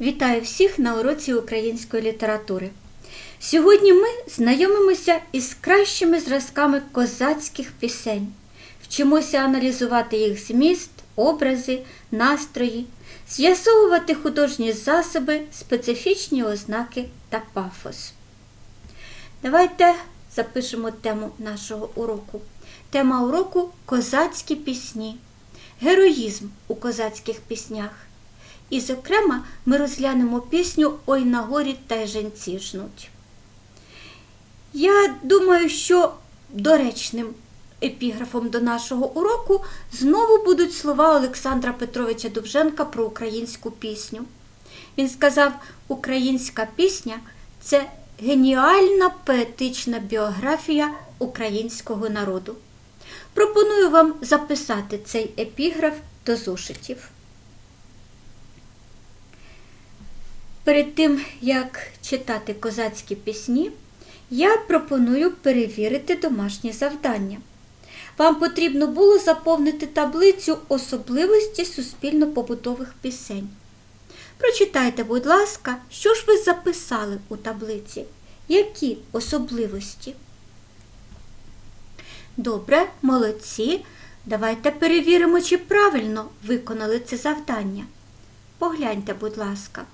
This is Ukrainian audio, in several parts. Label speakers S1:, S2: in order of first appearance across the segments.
S1: Вітаю всіх на уроці української літератури. Сьогодні ми знайомимося із кращими зразками козацьких пісень, вчимося аналізувати їх зміст, образи, настрої, з'ясовувати художні засоби, специфічні ознаки та пафос. Давайте запишемо тему нашого уроку. Тема уроку козацькі пісні, героїзм у козацьких піснях. І, зокрема, ми розглянемо пісню Ой на горі та женці жнуть. Я думаю, що доречним епіграфом до нашого уроку знову будуть слова Олександра Петровича Довженка про українську пісню. Він сказав, українська пісня це геніальна поетична біографія українського народу. Пропоную вам записати цей епіграф до зошитів. Перед тим, як читати козацькі пісні, я пропоную перевірити домашнє завдання. Вам потрібно було заповнити таблицю особливості суспільно-побутових пісень. Прочитайте, будь ласка, що ж ви записали у таблиці? Які особливості? Добре, молодці. Давайте перевіримо, чи правильно виконали це завдання. Погляньте, будь ласка.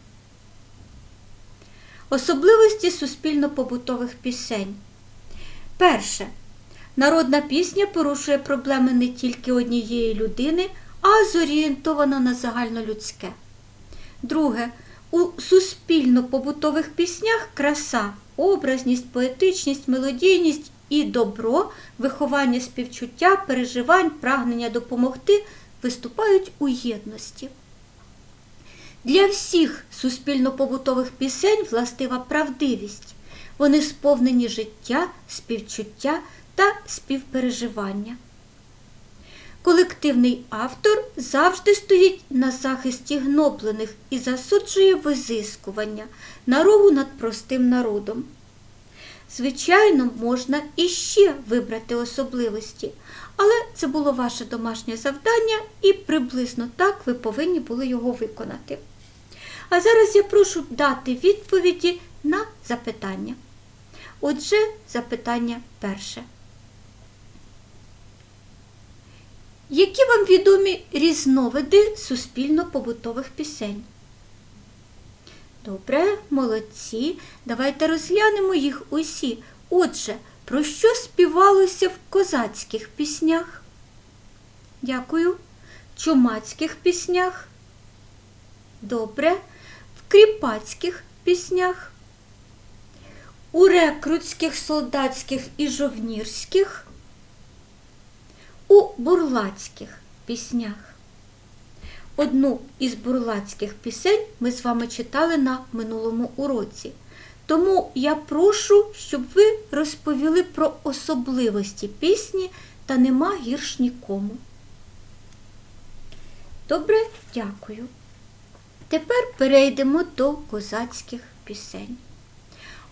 S1: Особливості суспільно-побутових пісень. Перше. Народна пісня порушує проблеми не тільки однієї людини, а зорієнтована на загальнолюдське. Друге. У суспільно-побутових піснях краса, образність, поетичність, мелодійність і добро, виховання співчуття, переживань, прагнення допомогти виступають у єдності. Для всіх суспільно-побутових пісень властива правдивість. Вони сповнені життя, співчуття та співпереживання. Колективний автор завжди стоїть на захисті гноблених і засуджує визискування, наругу над простим народом. Звичайно, можна іще вибрати особливості, але це було ваше домашнє завдання і приблизно так ви повинні були його виконати. А зараз я прошу дати відповіді на запитання. Отже, запитання перше. Які вам відомі різновиди суспільно-побутових пісень? Добре, молодці. Давайте розглянемо їх усі. Отже, про що співалося в козацьких піснях? Дякую. Чумацьких піснях. Добре. Кріпацьких піснях. У рекрутських, солдатських і жовнірських. У бурлацьких піснях. Одну із бурлацьких пісень ми з вами читали на минулому уроці. Тому я прошу, щоб ви розповіли про особливості пісні та нема гірш нікому. Добре, дякую. Тепер перейдемо до козацьких пісень.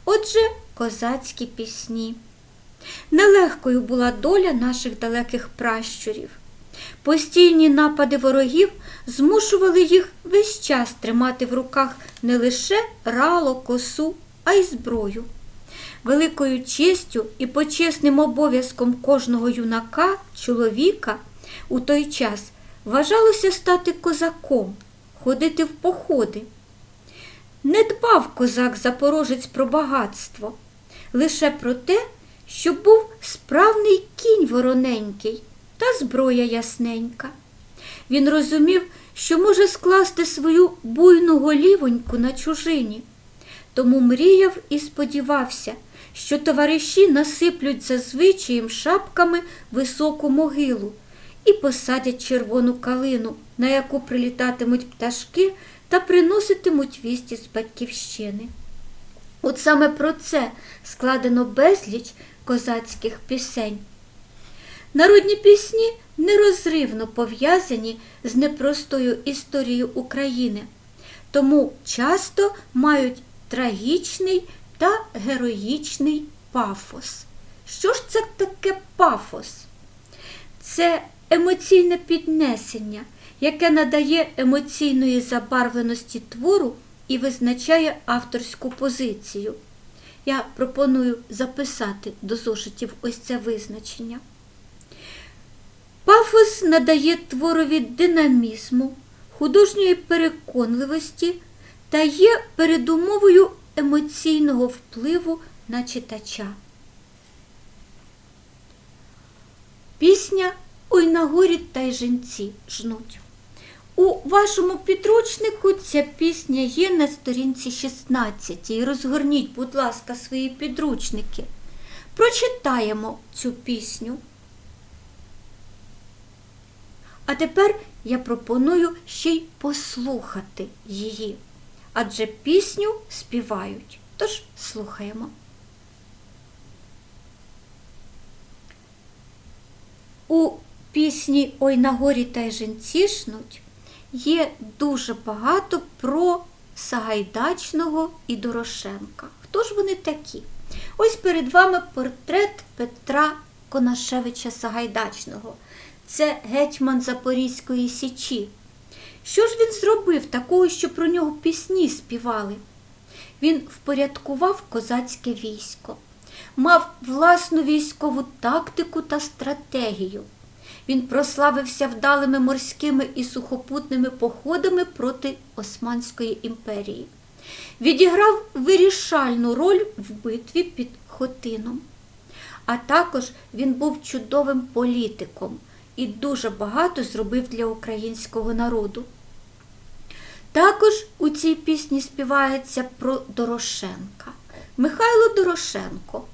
S1: Отже, козацькі пісні. Нелегкою була доля наших далеких пращурів. Постійні напади ворогів змушували їх весь час тримати в руках не лише рало, косу, а й зброю. Великою честю і почесним обов'язком кожного юнака, чоловіка у той час вважалося стати козаком, ходити в походи. Не дбав козак запорожець про багатство, лише про те, щоб був справний кінь вороненький та зброя ясненька. Він розумів, що може скласти свою буйну голівоньку на чужині, тому мріяв і сподівався, що товариші насиплють за звичаєм шапками високу могилу і посадять червону калину, на яку прилітатимуть пташки та приноситимуть вісті з батьківщини. От саме про це складено безліч козацьких пісень. Народні пісні нерозривно пов'язані з непростою історією України, тому часто мають трагічний та героїчний пафос. Що ж це таке пафос? Це емоційне піднесення, яке надає емоційної забарвленості твору і визначає авторську позицію. Я пропоную записати до зошитів ось це визначення. Пафос надає творові динамізму, художньої переконливості та є передумовою емоційного впливу на читача. Пісня Ой на горі та й жінці жнуть. У вашому підручнику ця пісня є на сторінці 16. Розгорніть, будь ласка, свої підручники. Прочитаємо цю пісню. А тепер я пропоную ще й послухати її, адже пісню співають. Тож слухаємо. У пісні Ой на горі та й жінці жнуть є дуже багато про Сагайдачного і Дорошенка. Хто ж вони такі? Ось перед вами портрет Петра Конашевича Сагайдачного. Це гетьман Запорізької Січі. Що ж він зробив такого, що про нього пісні співали? Він впорядкував козацьке військо, мав власну військову тактику та стратегію. Він прославився вдалими морськими і сухопутними походами проти Османської імперії. Відіграв вирішальну роль в битві під Хотином. А також він був чудовим політиком і дуже багато зробив для українського народу. Також у цій пісні співається про Дорошенка. Михайло Дорошенко.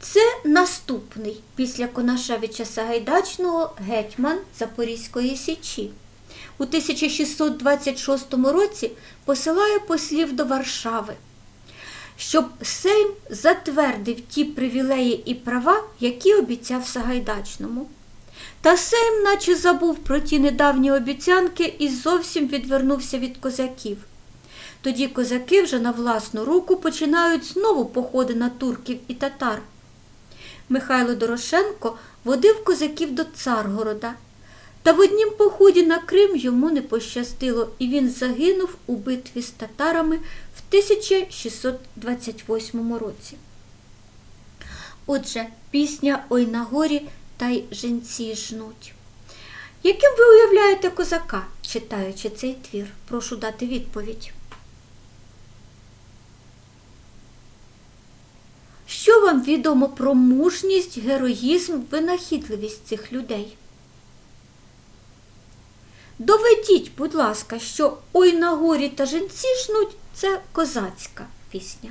S1: Це наступний після Конашевича Сагайдачного гетьман Запорізької Січі. У 1626 році посилає послів до Варшави, щоб Сейм затвердив ті привілеї і права, які обіцяв Сагайдачному. Та Сейм наче забув про ті недавні обіцянки і зовсім відвернувся від козаків. Тоді козаки вже на власну руку починають знову походи на турків і татар. Михайло Дорошенко водив козаків до Царгорода. Та в однім поході на Крим йому не пощастило, і він загинув у битві з татарами в 1628 році. Отже, пісня Ой на горі та й жінці жнуть. Яким ви уявляєте козака, читаючи цей твір? Прошу дати відповідь. Що вам відомо про мужність, героїзм, винахідливість цих людей? Доведіть, будь ласка, що Ой на горі та жінці жнуть це козацька пісня.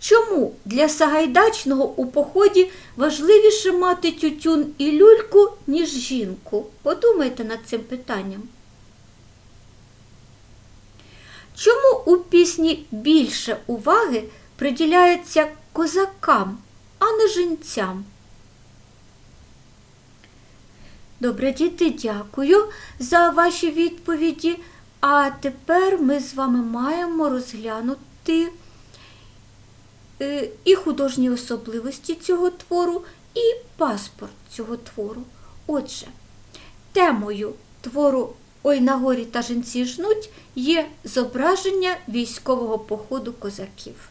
S1: Чому для Сагайдачного у поході важливіше мати тютюн і люльку, ніж жінку? Подумайте над цим питанням. Чому у пісні більше уваги приділяється козакам, а не жінцям? Добре, діти, дякую за ваші відповіді. А тепер ми з вами маємо розглянути е, і художні особливості цього твору, і паспорт цього твору. Отже, темою твору Ой на горі та жінці жнуть є зображення військового походу козаків.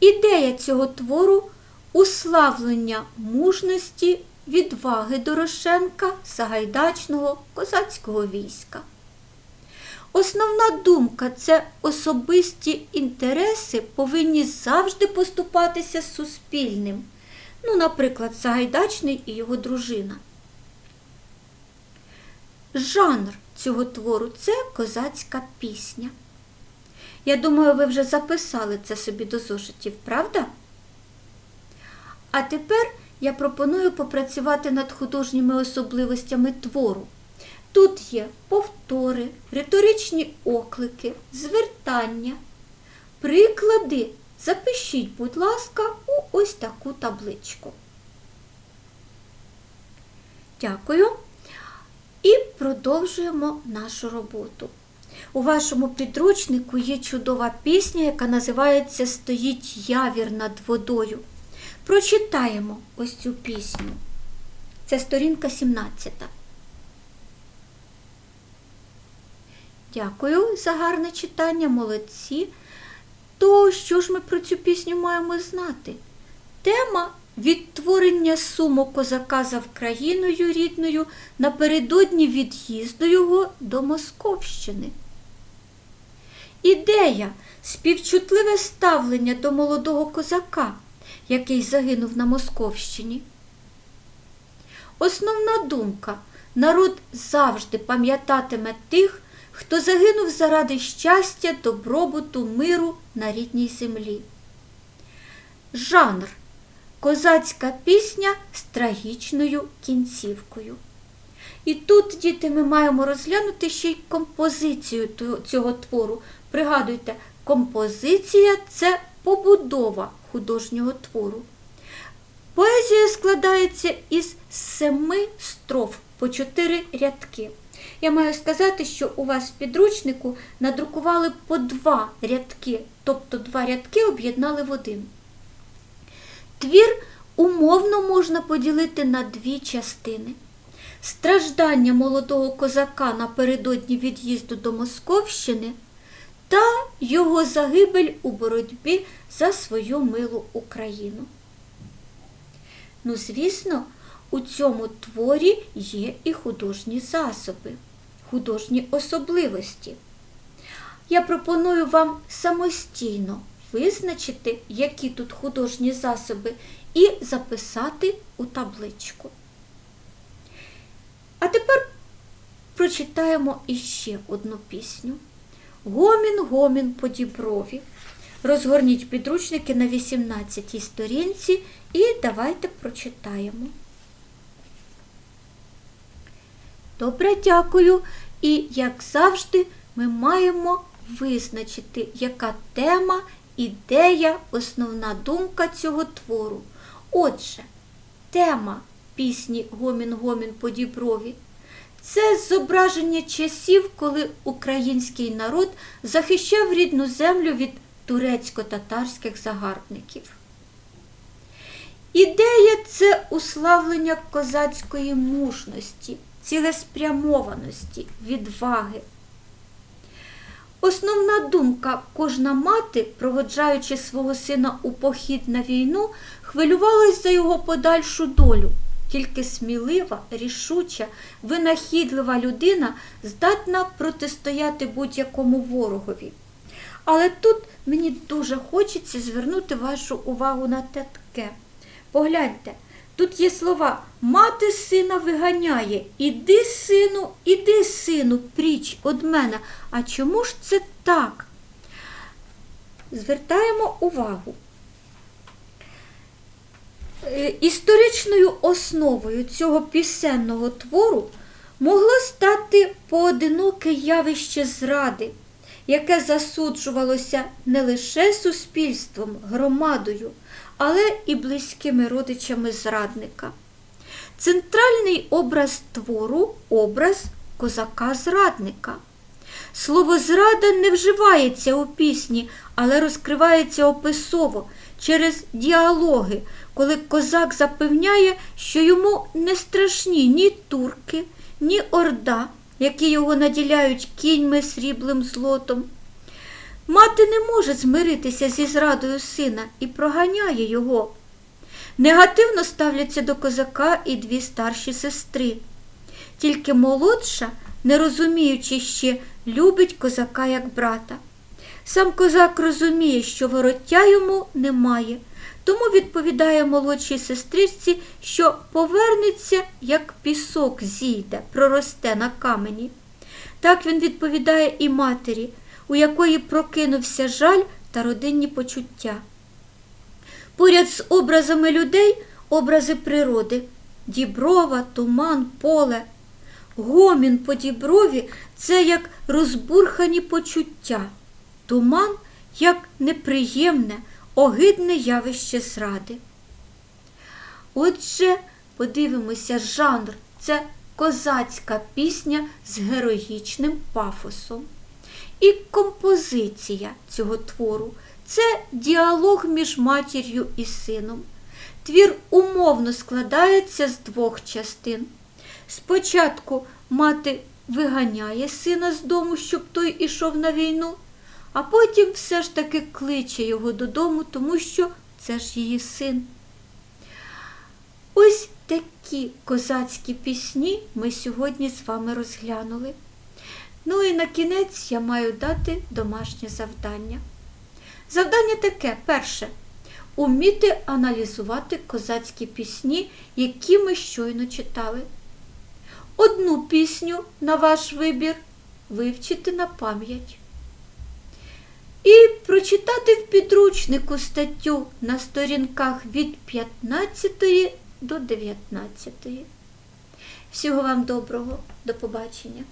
S1: Ідея цього твору уславлення мужності, відваги Дорошенка, Сагайдачного, козацького війська. Основна думка це особисті інтереси повинні завжди поступатися суспільним. Ну, наприклад, Сагайдачний і його дружина. Жанр цього твору це козацька пісня. Я думаю, ви вже записали це собі до зошитів, правда? А тепер я пропоную попрацювати над художніми особливостями твору. Тут є повтори, риторичні оклики, звертання, приклади. Запишіть, будь ласка, у ось таку табличку. Дякую. І продовжуємо нашу роботу. У вашому підручнику є чудова пісня, яка називається Стоїть явір над водою. Прочитаємо ось цю пісню. Це сторінка 17. Дякую за гарне читання, молодці. То що ж ми про цю пісню маємо знати? Тема відтворення суму козака за Вкраїною рідною напередодні від'їзду його до Московщини. Ідея співчутливе ставлення до молодого козака, який загинув на Московщині. Основна думка народ завжди пам'ятатиме тих, хто загинув заради щастя, добробуту, миру на рідній землі. Жанр козацька пісня з трагічною кінцівкою. І тут, діти, ми маємо розглянути ще й композицію цього твору. Пригадуйте, композиція це побудова художнього твору. Поезія складається із семи строф по чотири рядки. Я маю сказати, що у вас в підручнику надрукували по два рядки, тобто два рядки об'єднали в один. Твір умовно можна поділити на дві частини. Страждання молодого козака напередодні від'їзду до Московщини та його загибель у боротьбі за свою милу Україну. Ну, звісно, у цьому творі є і художні засоби, художні особливості. Я пропоную вам самостійно визначити, які тут художні засоби, і записати у табличку. А тепер прочитаємо іще одну пісню. Гомін, гомін по діброві. Розгорніть підручники на 18 сторінці і давайте прочитаємо. Добре, дякую. І, як завжди, ми маємо визначити, яка тема, ідея, основна думка цього твору. Отже, тема пісні Гомін-гомін по діброві це зображення часів, коли український народ захищав рідну землю від турецько-татарських загарбників. Ідея це уславлення козацької мужності, цілеспрямованості, відваги. Основна думка кожна мати, проводжаючи свого сина у похід на війну, хвилювалась за його подальшу долю. Тільки смілива, рішуча, винахідлива людина здатна протистояти будь-якому ворогові. Але тут мені дуже хочеться звернути вашу увагу на таке. Погляньте, тут є слова мати сина виганяє. Іди, сину, іди, сину, пріч од мене. А чому ж це так? Звертаємо увагу. Е, Історичною основою цього пісенного твору могло стати поодиноке явище зради, яке засуджувалося не лише суспільством, громадою, але і близькими родичами зрадника. Центральний образ твору образ козака-зрадника. Слово зрада не вживається у пісні, але розкривається описово через діалоги, коли козак запевняє, що йому не страшні ні турки, ні орда, які його наділяють кіньми, сріблим, злотом. Мати не може змиритися зі зрадою сина і проганяє його. Негативно ставляться до козака і дві старші сестри. Тільки молодша, не розуміючи ще, любить козака як брата. Сам козак розуміє, що вороття йому немає, тому відповідає молодшій сестричці, що повернеться, як пісок зійде, проросте на камені. Так він відповідає і матері, у якої прокинувся жаль та родинні почуття. Поряд з образами людей образи природи діброва, туман, поле. Гомін по діброві це як розбурхані почуття, туман як неприємне, огидне явище зради. Отже, подивимося, жанр це козацька пісня з героїчним пафосом. І композиція цього твору це діалог між матір'ю і сином. Твір умовно складається з двох частин. Спочатку мати виганяє сина з дому, щоб той ішов на війну, а потім все ж таки кличе його додому, тому що це ж її син. Ось такі козацькі пісні ми сьогодні з вами розглянули. Ну і на кінець я маю дати домашнє завдання. Завдання таке: перше уміти аналізувати козацькі пісні, які ми щойно читали. Одну пісню на ваш вибір вивчити на пам'ять. І прочитати в підручнику статтю на сторінках від 15 до 19. Всього вам доброго, до побачення!